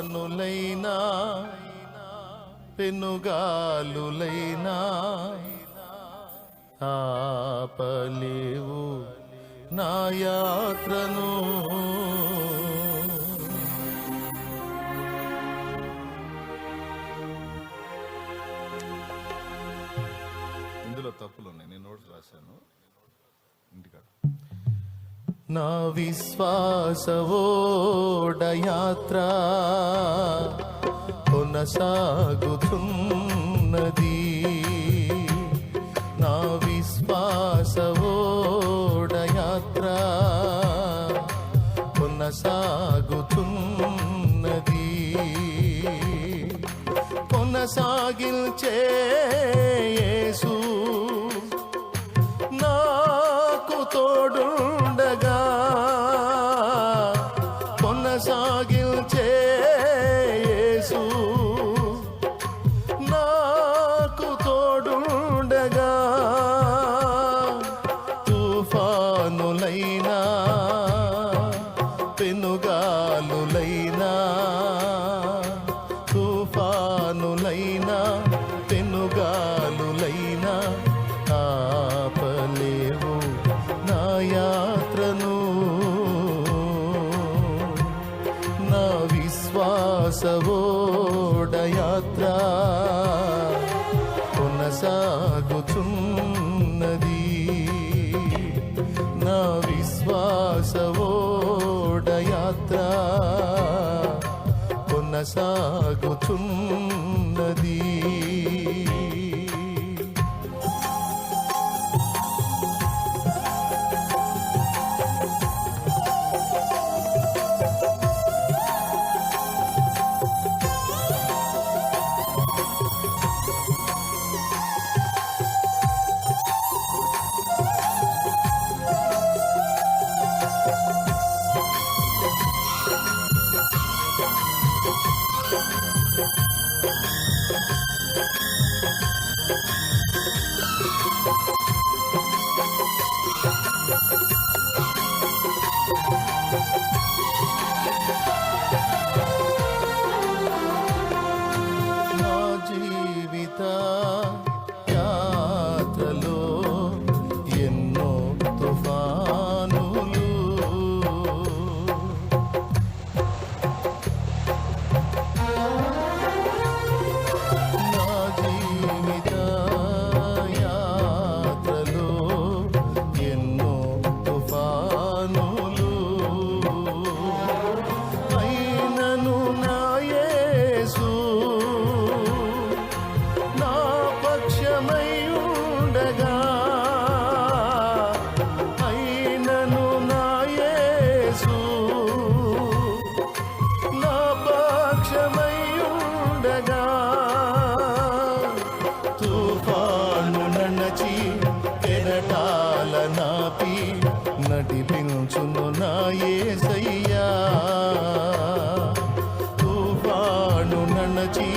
తుఫానులైనా పెనుగాలులైనా ఆపలేవు నా యాత్రను. నా విశ్వాసవోడయాత్ర కొనసాగుతున్నది. నా విశ్వాసవోడయాత్ర కొనసాగుతున్నది. కొనసాగిల్చే యేసు పెనుగాలులైనా తుఫానులైనా పెనుగాలులైనా ఆపలేవు నా యాత్రను. నా విశ్వాసవోడ యాత్ర కొనసాగుతున్నది నా విశ్వాసవోడయాత్ర కొనసాగుచున్నది కొనసాగుతున్నది. నడిపించును తుఫాను నడచి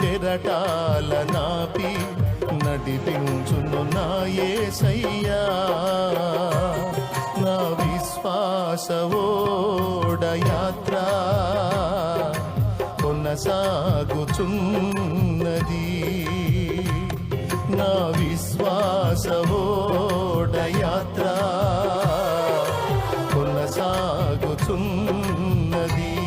కెరటాల నాపి నడిపించును నా యేసయ్యా నా విశ్వాసవోడయాత్ర కొనసాగుచున్నది కొనసాగుచున్నది